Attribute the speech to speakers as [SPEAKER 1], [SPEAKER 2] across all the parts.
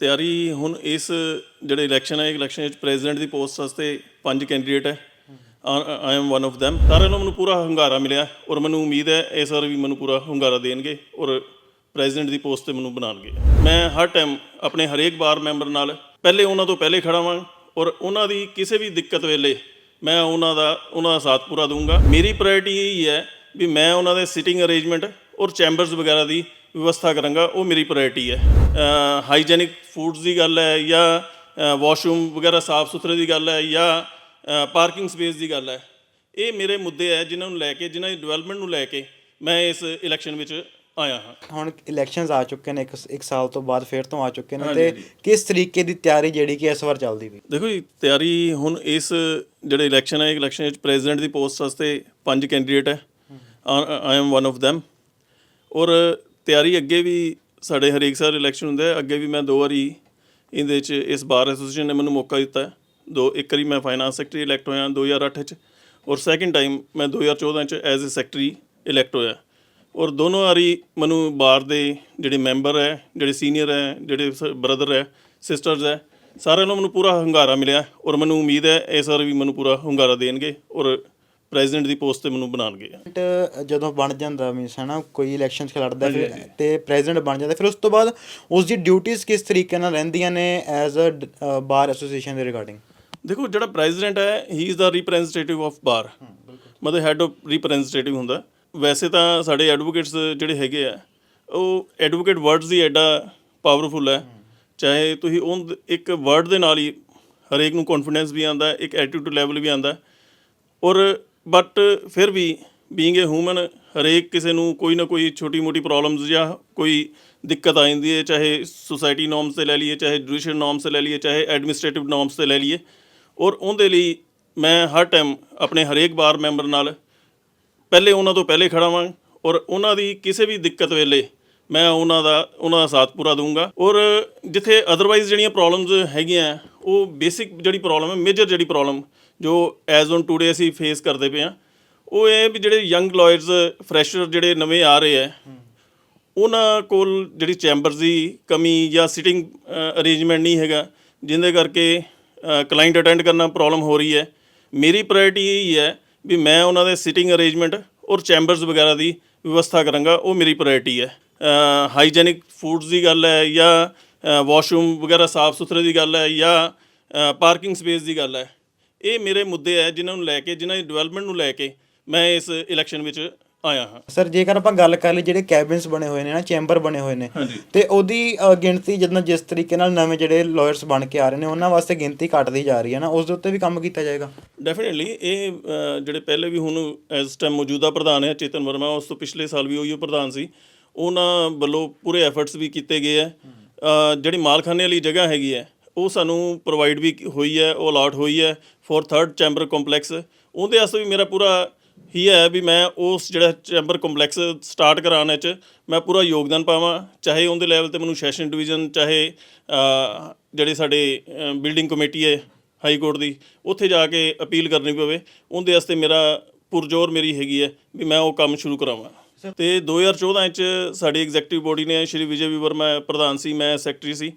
[SPEAKER 1] ਤਿਆਰੀ ਹੁਣ ਇਸ ਜਿਹੜੇ ਇਲੈਕਸ਼ਨ ਹੈ ਇਲੈਕਸ਼ਨ ਵਿੱਚ ਪ੍ਰੈਜ਼ੀਡੈਂਟ ਦੀ ਪੋਸਟ ਵਾਸਤੇ ਪੰਜ ਕੈਂਡੀਡੇਟ ਹੈ। I am one of them ਸਾਰਿਆਂ ਨੂੰ ਮੈਨੂੰ ਪੂਰਾ ਹੰਗਾਰਾ ਮਿਲਿਆ ਔਰ ਮੈਨੂੰ ਉਮੀਦ ਹੈ ਇਹ ਸਰ ਵੀ ਮੈਨੂੰ ਪੂਰਾ ਹੰਗਾਰਾ ਦੇਣਗੇ ਔਰ ਪ੍ਰੈਜ਼ੀਡੈਂਟ ਦੀ ਪੋਸਟ ਤੇ ਮੈਨੂੰ ਬਣਾਉਣਗੇ। ਮੈਂ ਹਰ ਟਾਈਮ ਆਪਣੇ ਹਰੇਕ ਬਾਰ ਮੈਂਬਰ ਨਾਲ ਪਹਿਲੇ ਉਹਨਾਂ ਤੋਂ ਪਹਿਲੇ ਖੜਾ ਵਾਂ ਔਰ ਉਹਨਾਂ ਦੀ ਕਿਸੇ ਵੀ ਦਿੱਕਤ ਵੇਲੇ ਮੈਂ ਉਹਨਾਂ ਦਾ ਉਹਨਾਂ ਦਾ ਸਾਥ ਪੂਰਾ ਦਊਂਗਾ। ਮੇਰੀ ਪ੍ਰਾਇੋਰਟੀ ਇਹ ਹੀ ਹੈ ਵੀ ਮੈਂ ਉਹਨਾਂ ਦੇ ਸਿਟਿੰਗ ਅਰੇਂਜਮੈਂਟ ਔਰ ਚੈਂਬਰਸ ਵਗੈਰਾ ਦੀ ਵਿਵਸਥਾ ਕਰਾਂਗਾ, ਉਹ ਮੇਰੀ ਪ੍ਰਾਇੋਰਟੀ ਹੈ। ਹਾਈਜੈਨਿਕ ਫੂਡਸ ਦੀ ਗੱਲ ਹੈ ਜਾਂ ਵਾਸ਼ਰੂਮ ਵਗੈਰਾ ਸਾਫ਼ ਸੁਥਰੇ ਦੀ ਗੱਲ ਹੈ ਜਾਂ ਪਾਰਕਿੰਗ ਸਪੇਸ ਦੀ ਗੱਲ ਹੈ। ਇਹ ਮੇਰੇ ਮੁੱਦੇ ਹੈ ਜਿਨ੍ਹਾਂ ਨੂੰ ਲੈ ਕੇ ਜਿਨ੍ਹਾਂ ਦੀ ਡਿਵੈਲਪਮੈਂਟ ਨੂੰ ਲੈ ਕੇ ਮੈਂ ਇਸ ਇਲੈਕਸ਼ਨ ਵਿੱਚ ਆਇਆ ਹਾਂ।
[SPEAKER 2] ਹੁਣ ਇਲੈਕਸ਼ਨਸ ਆ ਚੁੱਕੇ ਨੇ ਇੱਕ ਇੱਕ ਸਾਲ ਤੋਂ ਬਾਅਦ ਫੇਰ ਤੋਂ ਆ ਚੁੱਕੇ ਨੇ ਤੇ ਕਿਸ ਤਰੀਕੇ ਦੀ ਤਿਆਰੀ ਜਿਹੜੀ ਕਿ ਇਸ ਵਾਰ ਚੱਲਦੀ ਵੀ
[SPEAKER 1] ਦੇਖੋ ਜੀ ਤਿਆਰੀ ਹੁਣ ਇਸ ਜਿਹੜੇ ਇਲੈਕਸ਼ਨ ਹੈ ਇਲੈਕਸ਼ਨ ਵਿੱਚ ਪ੍ਰੈਜ਼ੀਡੈਂਟ ਦੀ ਪੋਸਟ ਵਾਸਤੇ ਪੰਜ ਕੈਂਡੀਡੇਟ ਹੈ। I am one of them ਔਰ ਤਿਆਰੀ ਅੱਗੇ ਵੀ ਸਾਡੇ ਹਰੇਕ ਸਾਲ ਇਲੈਕਸ਼ਨ ਹੁੰਦੇ ਹੈ ਅੱਗੇ ਵੀ ਮੈਂ ਦੋ ਵਾਰੀ ਇਹਦੇ 'ਚ ਇਸ ਬਾਰ ਐਸੋਸੀਏਸ਼ਨ ਨੇ ਮੈਨੂੰ ਮੌਕਾ ਦਿੱਤਾ ਹੈ। ਦੋ, ਇੱਕ ਵਾਰੀ ਮੈਂ ਫਾਈਨਾਂਸ ਸੈਕਟਰੀ ਇਲੈਕਟ ਹੋਇਆ 2008 'ਚ ਔਰ ਸੈਕਿੰਡ ਟਾਈਮ ਮੈਂ 2014 'ਚ ਐਜ਼ ਅ ਸੈਕਟਰੀ ਇਲੈਕਟ ਹੋਇਆ ਔਰ ਦੋਨੋਂ ਵਾਰੀ ਮੈਨੂੰ ਬਾਰ ਦੇ ਜਿਹੜੇ ਮੈਂਬਰ ਹੈ, ਜਿਹੜੇ ਸੀਨੀਅਰ ਹੈ, ਜਿਹੜੇ ਬ੍ਰਦਰ ਹੈ ਸਿਸਟਰਸ ਹੈ, ਸਾਰਿਆਂ ਨੂੰ ਮੈਨੂੰ ਪੂਰਾ ਹੰਗਾਰਾ ਮਿਲਿਆ ਔਰ ਮੈਨੂੰ ਉਮੀਦ ਹੈ ਇਸ ਵਾਰ ਵੀ ਮੈਨੂੰ ਪੂਰਾ ਹੰਗਾਰਾ ਦੇਣਗੇ ਔਰ ਪ੍ਰੈਜ਼ੀਡੈਂਟ ਦੀ ਪੋਸਟ ਤੇ ਮੈਨੂੰ ਬਣਾਉਣਗੇ
[SPEAKER 2] President ਜਦੋਂ ਬਣ ਜਾਂਦਾ ਮੀਨਸ ਹੈ ਨਾ ਕੋਈ ਇਲੈਕਸ਼ਨਸ ਖਿਲਾੜਦਾ ਫਿਰ ਤੇ ਪ੍ਰੈਜ਼ੀਡੈਂਟ ਬਣ ਜਾਂਦਾ ਫਿਰ ਉਸ ਤੋਂ ਬਾਅਦ ਉਸ ਦੀ ਡਿਊਟੀਆਂ ਕਿਸ ਤਰੀਕੇ ਨਾਲ ਰਹਿੰਦੀਆਂ ਨੇ ਐਜ਼ ਅ ਬਾਰ ਐਸੋਸੀਏਸ਼ਨ ਦੇ ਰਿਗਾਰਡਿੰਗ
[SPEAKER 1] ਦੇਖੋ ਜਿਹੜਾ ਪ੍ਰੈਜ਼ੀਡੈਂਟ ਹੈ he is the representative of bar ਮਤਲਬ ਹੈਡ ਆਫ ਰਿਪਰੈਜ਼ੈਂਟੇਟਿਵ ਹੁੰਦਾ। ਵੈਸੇ ਤਾਂ ਸਾਡੇ ਐਡਵੋਕੇਟਸ ਜਿਹੜੇ ਹੈਗੇ ਆ ਉਹ ਐਡਵੋਕੇਟ ਵਰਡਸ ਹੀ ਐਡਾ ਪਾਵਰਫੁਲ ਹੈ। ਚਾਹੇ ਤੁਸੀਂ ਉਹ ਇੱਕ ਵਰਡ ਦੇ ਨਾਲ ਹੀ ਹਰੇਕ ਨੂੰ ਕੌਨਫੀਡੈਂਸ ਵੀ ਆਉਂਦਾ ਇੱਕ ਐਟੀਟਿਊਡ ਲੈਵਲ ਵੀ ਆਉਂਦਾ। ਔਰ ਬਟ ਫਿਰ ਵੀ ਬੀਇੰਗ ਅ ਹਿਊਮਨ ਹਰੇਕ ਕਿਸੇ ਨੂੰ ਕੋਈ ਨਾ ਕੋਈ ਛੋਟੀ ਮੋਟੀ ਪ੍ਰੋਬਲਮਸ ਜਾਂ ਕੋਈ ਦਿੱਕਤ ਆ ਜਾਂਦੀ ਹੈ, ਚਾਹੇ ਸੋਸਾਇਟੀ ਨੋਰਮਸ ਤੇ ਲੈ ਲਈਏ, ਚਾਹੇ ਜੁਡੀਸ਼ੀਅਲ ਨੋਰਮਸ ਤੇ ਲੈ ਲਈਏ, ਚਾਹੇ ਐਡਮਿਨਿਸਟ੍ਰੇਟਿਵ ਨੋਰਮਸ ਤੇ ਲੈ ਲਈਏ। ਔਰ ਉਹਦੇ ਲਈ ਮੈਂ ਹਰ ਟਾਈਮ ਆਪਣੇ ਹਰੇਕ ਬਾਰ ਮੈਂਬਰ ਨਾਲ ਪਹਿਲੇ ਉਹਨਾਂ ਤੋਂ ਪਹਿਲੇ ਖੜਾ ਵਾਂ ਔਰ ਉਹਨਾਂ ਦੀ ਕਿਸੇ ਵੀ ਦਿੱਕਤ ਵੇਲੇ ਮੈਂ ਉਹਨਾਂ ਦਾ ਉਹਨਾਂ ਦਾ ਸਾਥ ਪੂਰਾ ਦਊਂਗਾ। ਔਰ ਜਿੱਥੇ ਅਦਰਵਾਈਜ਼ ਜਿਹੜੀਆਂ ਪ੍ਰੋਬਲਮਸ ਹੈਗੀਆਂ, ਉਹ ਬੇਸਿਕ ਜਿਹੜੀ ਪ੍ਰੋਬਲਮ ਹੈ ਮੇਜਰ ਜਿਹੜੀ ਪ੍ਰੋਬਲਮ ਜੋ ਐਜ਼ ਔਨ ਟੂਡੇ ਅਸੀਂ ਫੇਸ ਕਰਦੇ ਪਏ ਆ ਉਹ ਇਹ ਵੀ ਜਿਹੜੇ ਯੰਗ ਲਾਇਰਸ ਫਰੈਸ਼ਰ ਜਿਹੜੇ ਨਵੇਂ ਆ ਰਹੇ ਆ ਉਹਨਾਂ ਕੋਲ ਜਿਹੜੀ ਚੈਂਬਰਸ ਦੀ ਕਮੀ ਜਾਂ ਸਿਟਿੰਗ ਅਰੇਂਜਮੈਂਟ ਨਹੀਂ ਹੈਗਾ, ਜਿੰਦੇ ਕਰਕੇ ਕਲਾਇੰਟ ਅਟੈਂਡ ਕਰਨਾ ਪ੍ਰੋਬਲਮ ਹੋ ਰਹੀ ਹੈ। ਮੇਰੀ ਪ੍ਰਾਇੋਰਟੀ ਇਹ ਹੀ ਹੈ ਵੀ ਮੈਂ ਉਹਨਾਂ ਦੇ ਸਿਟਿੰਗ ਅਰੇਂਜਮੈਂਟ ਔਰ ਚੈਂਬਰਸ ਵਗੈਰਾ ਦੀ ਵਿਵਸਥਾ ਕਰਾਂਗਾ, ਉਹ ਮੇਰੀ ਪ੍ਰਾਇੋਰਟੀ ਹੈ। ਹਾਈਜੈਨਿਕ ਫੂਡਸ ਦੀ ਗੱਲ ਹੈ ਜਾਂ ਵਾਸ਼ਰੂਮ ਵਗੈਰਾ ਸਾਫ਼ ਸੁਥਰੇ ਦੀ ਗੱਲ ਹੈ ਜਾਂ ਪਾਰਕਿੰਗ ਸਪੇਸ ਦੀ ਗੱਲ ਹੈ। ਇਹ ਮੇਰੇ ਮੁੱਦੇ ਹੈ ਜਿਨ੍ਹਾਂ ਨੂੰ ਲੈ ਕੇ ਜਿਨ੍ਹਾਂ ਦੀ ਡਿਵੈਲਪਮੈਂਟ ਨੂੰ ਲੈ ਕੇ ਮੈਂ ਇਸ ਇਲੈਕਸ਼ਨ ਵਿੱਚ ਆਇਆ ਹਾਂ।
[SPEAKER 2] ਸਰ ਜੇਕਰ ਆਪਾਂ ਗੱਲ ਕਰ ਲਈ ਜਿਹੜੇ ਕੈਬਿਨਸ ਬਣੇ ਹੋਏ ਨੇ ਨਾ ਚੈਂਬਰ ਬਣੇ ਹੋਏ ਨੇ ਤੇ ਉਹਦੀ ਗਿਣਤੀ ਜਦੋਂ ਜਿਸ ਤਰੀਕੇ ਨਾਲ ਨਵੇਂ ਜਿਹੜੇ ਲਾਇਰਸ ਬਣ ਕੇ ਆ ਰਹੇ ਨੇ ਉਹਨਾਂ ਵਾਸਤੇ ਗਿਣਤੀ ਘਟਦੀ ਜਾ ਰਹੀ ਹੈ ਨਾ ਉਸ ਦੇ ਉੱਤੇ ਵੀ ਕੰਮ ਕੀਤਾ ਜਾਏਗਾ?
[SPEAKER 1] ਡੈਫੀਨਿਟਲੀ ਇਹ ਜਿਹੜੇ ਪਹਿਲੇ ਵੀ ਹੁਣ ਇਸ ਟਾਈਮ ਮੌਜੂਦਾ ਪ੍ਰਧਾਨ ਹੈ ਚੇਤਨ ਵਰਮਾ ਉਸ ਤੋਂ ਪਿਛਲੇ ਸਾਲ ਵੀ ਉਹੀ ਪ੍ਰਧਾਨ ਸੀ। ਉਹਨਾਂ ਵੱਲੋਂ ਪੂਰੇ ਐਫਰਟਸ ਵੀ ਕੀਤੇ ਗਏ ਅ, ਜਿਹੜੀ ਮਾਲਖਾਨੇ ਵਾਲੀ ਜਗ੍ਹਾ ਹੈਗੀ ਹੈ ਉਹ ਸਾਨੂੰ ਪ੍ਰੋਵਾਈਡ ਵੀ ਹੋਈ ਹੈ ਉਹ ਅਲਾਟ ਹੋਈ ਹੈ ਫॉर ਥਰਡ ਚੈਂਬਰ ਕੰਪਲੈਕਸ ਉਹਦੇ ਵਾਸਤੇ ਵੀ ਮੇਰਾ ਪੂਰਾ ਹੀ ਹੈ ਵੀ ਮੈਂ ਉਸ ਜਿਹੜਾ ਚੈਂਬਰ ਕੰਪਲੈਕਸ ਸਟਾਰਟ ਕਰਾਉਣ ਵਿੱਚ ਮੈਂ ਪੂਰਾ ਯੋਗਦਾਨ ਪਾਵਾਂ ਚਾਹੇ ਉਹਦੇ ਲੈਵਲ ਤੇ ਮੈਨੂੰ ਸੈਸ਼ਨ ਡਿਵੀਜ਼ਨ ਚਾਹੇ ਜਿਹੜੇ ਸਾਡੇ ਬਿਲਡਿੰਗ ਕਮੇਟੀ ਹੈ ਹਾਈ ਕੋਰਟ ਦੀ ਉੱਥੇ ਜਾ ਕੇ ਅਪੀਲ ਕਰਨੀ ਪਵੇ। ਉਹਦੇ ਵਾਸਤੇ ਮੇਰਾ ਪੁਰਜੋਰ ਮੇਰੀ ਹੈਗੀ ਹੈ ਵੀ ਮੈਂ ਉਹ ਕੰਮ ਸ਼ੁਰੂ ਕਰਾਵਾਂ। ਤੇ 2014 ਚ ਸਾਡੀ ਐਗਜ਼ੈਕਟਿਵ ਬੋਡੀ ਨੇ ਸ਼੍ਰੀ ਵਿਜੇ ਵੀ ਵਰਮਾ ਪ੍ਰਧਾਨ ਸੀ ਮੈਂ ਸੈਕਟਰੀ ਸੀ।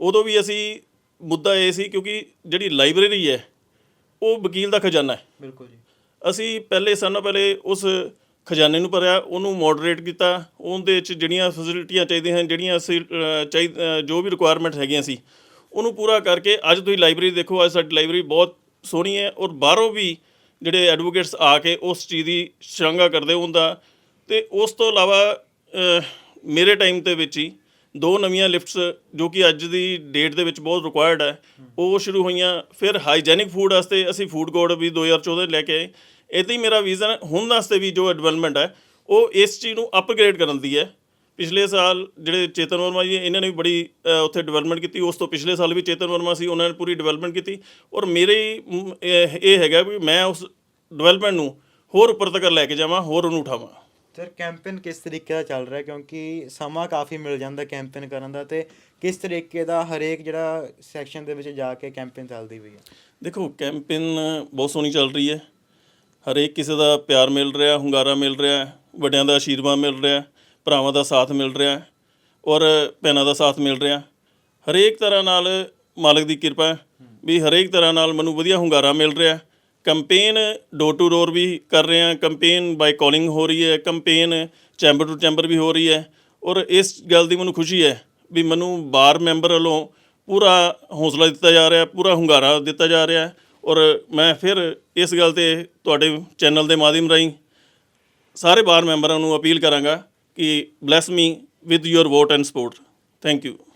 [SPEAKER 1] ਉਦੋਂ ਵੀ ਅਸੀਂ ਮੁੱਦਾ ਇਹ ਸੀ ਕਿਉਂਕਿ ਜਿਹੜੀ ਲਾਇਬ੍ਰੇਰੀ ਹੈ ਉਹ ਵਕੀਲ ਦਾ ਖਜ਼ਾਨਾ ਹੈ।
[SPEAKER 2] ਬਿਲਕੁਲ ਜੀ।
[SPEAKER 1] ਅਸੀਂ ਪਹਿਲੇ ਸਾਨੋਂ ਪਹਿਲੇ ਉਸ ਖਜ਼ਾਨੇ ਨੂੰ ਭਰਿਆ ਉਹਨੂੰ ਮੋਡਰੇਟ ਕੀਤਾ ਉਹਦੇ ਵਿੱਚ ਜਿਹੜੀਆਂ ਫੈਸਿਲਿਟੀਆਂ ਚਾਹੀਦੀਆਂ ਹਨ ਜਿਹੜੀਆਂ ਅਸੀਂ ਚਾਹੀ ਜੋ ਵੀ ਰਿਕੁਆਇਰਮੈਂਟ ਹੈਗੀਆਂ ਸੀ ਉਹਨੂੰ ਪੂਰਾ ਕਰਕੇ ਅੱਜ ਤੁਸੀਂ ਲਾਇਬ੍ਰੇਰੀ ਦੇਖੋ ਅੱਜ ਸਾਡੀ ਲਾਇਬ੍ਰੇਰੀ ਬਹੁਤ ਸੋਹਣੀ ਹੈ ਔਰ ਬਾਹਰੋਂ ਵੀ ਜਿਹੜੇ ਐਡਵੋਕੇਟਸ ਆ ਕੇ ਉਸ ਚੀਜ਼ ਦੀ ਸ਼ਲਾਘਾ ਕਰਦੇ ਹੁੰਦਾ ਤੇ ਉਸ ਤੋਂ ਇਲਾਵਾ ਮੇਰੇ ਟਾਈਮ ਦੇ ਵਿੱਚ ਹੀ ਦੋ ਨਵੀਆਂ ਲਿਫਟਸ ਜੋ ਕਿ ਅੱਜ ਦੀ ਡੇਟ ਦੇ ਵਿੱਚ ਬਹੁਤ ਰਿਕੁਆਇਰਡ ਹੈ, ਉਹ ਸ਼ੁਰੂ ਹੋਈਆਂ। ਫਿਰ ਹਾਈਜੈਨਿਕ ਫੂਡ ਵਾਸਤੇ ਅਸੀਂ ਫੂਡ ਕੋਡ ਵੀ 2014 ਲੈ ਕੇ ਆਏ। ਇੱਦਾਂ ਹੀ ਮੇਰਾ ਵਿਜ਼ਨ ਹੁਣ ਵਾਸਤੇ ਵੀ ਜੋ ਡਿਵੈਲਪਮੈਂਟ ਹੈ, ਉਹ ਇਸ ਚੀਜ਼ ਨੂੰ ਅਪਗ੍ਰੇਡ ਕਰਨ ਦੀ ਹੈ। ਪਿਛਲੇ ਸਾਲ ਜਿਹੜੇ ਚੇਤਨ ਵਰਮਾ ਜੀ, ਇਹਨਾਂ ਨੇ ਵੀ ਬੜੀ ਉੱਥੇ ਡਿਵੈਲਪਮੈਂਟ ਕੀਤੀ। ਉਸ ਤੋਂ ਪਿਛਲੇ ਸਾਲ ਵੀ ਚੇਤਨ ਵਰਮਾ ਸੀ, ਉਹਨਾਂ ਨੇ ਪੂਰੀ ਡਿਵੈਲਪਮੈਂਟ ਕੀਤੀ। ਔਰ ਮੇਰੇ ਇਹ ਹੈਗਾ ਵੀ ਮੈਂ ਉਸ ਡਿਵੈਲਪਮੈਂਟ ਨੂੰ ਹੋਰ ਉੱਪਰ ਤੱਕ ਲੈ ਕੇ ਜਾਵਾਂ, ਹੋਰ ਉਹਨੂੰ ਉਠਾਵਾਂ।
[SPEAKER 2] ਸਰ ਕੈਂਪੇਨ ਕਿਸ ਤਰੀਕੇ ਦਾ ਚੱਲ ਰਿਹਾ? ਕਿਉਂਕਿ ਸਮਾਂ ਕਾਫੀ ਮਿਲ ਜਾਂਦਾ ਕੈਂਪੇਨ ਕਰਨ ਦਾ ਤੇ ਕਿਸ ਤਰੀਕੇ ਦਾ ਹਰੇਕ ਜਿਹੜਾ ਸੈਕਸ਼ਨ ਦੇ ਵਿੱਚ ਜਾ ਕੇ ਕੈਂਪੇਨ ਚੱਲਦੀ ਪਈ ਹੈ?
[SPEAKER 1] ਦੇਖੋ, ਕੈਂਪੇਨ ਬਹੁਤ ਸੋਹਣੀ ਚੱਲ ਰਹੀ ਹੈ। ਹਰੇਕ ਕਿਸੇ ਦਾ ਪਿਆਰ ਮਿਲ ਰਿਹਾ, ਹੁੰਗਾਰਾ ਮਿਲ ਰਿਹਾ, ਵੱਡਿਆਂ ਦਾ ਆਸ਼ੀਰਵਾਦ ਮਿਲ ਰਿਹਾ, ਭਰਾਵਾਂ ਦਾ ਸਾਥ ਮਿਲ ਰਿਹਾ ਔਰ ਭੈਣਾਂ ਦਾ ਸਾਥ ਮਿਲ ਰਿਹਾ। ਹਰੇਕ ਤਰ੍ਹਾਂ ਨਾਲ ਮਾਲਕ ਦੀ ਕਿਰਪਾ ਹੈ ਵੀ ਹਰੇਕ ਤਰ੍ਹਾਂ ਨਾਲ ਮੈਨੂੰ ਵਧੀਆ ਹੁੰਗਾਰਾ ਮਿਲ ਰਿਹਾ। ਕੰਪੇਨ ਡੋਰ ਟੂ ਡੋਰ ਵੀ ਕਰ ਰਹੇ ਹਾਂ ਕੰਪੇਨ ਬਾਈ ਕਾਲਿੰਗ ਹੋ ਰਹੀ ਹੈ ਕੰਪੇਨ ਚੈਂਬਰ ਟੂ ਚੈਂਬਰ ਵੀ ਹੋ ਰਹੀ ਹੈ ਔਰ ਇਸ ਗੱਲ ਦੀ ਮੈਨੂੰ ਖੁਸ਼ੀ ਹੈ ਵੀ ਮੈਨੂੰ ਬਾਰ ਮੈਂਬਰ ਵੱਲੋਂ ਪੂਰਾ ਹੌਸਲਾ ਦਿੱਤਾ ਜਾ ਰਿਹਾ, ਪੂਰਾ ਹੁੰਗਾਰਾ ਦਿੱਤਾ ਜਾ ਰਿਹਾ ਔਰ ਮੈਂ ਫਿਰ ਇਸ ਗੱਲ ਤੇ ਤੁਹਾਡੇ ਚੈਨਲ ਦੇ ਮਾਧਿਅਮ ਰਾਹੀਂ ਸਾਰੇ ਬਾਰ ਮੈਂਬਰਾਂ ਨੂੰ ਅਪੀਲ ਕਰਾਂਗਾ ਕਿ bless me with your vote and support thank you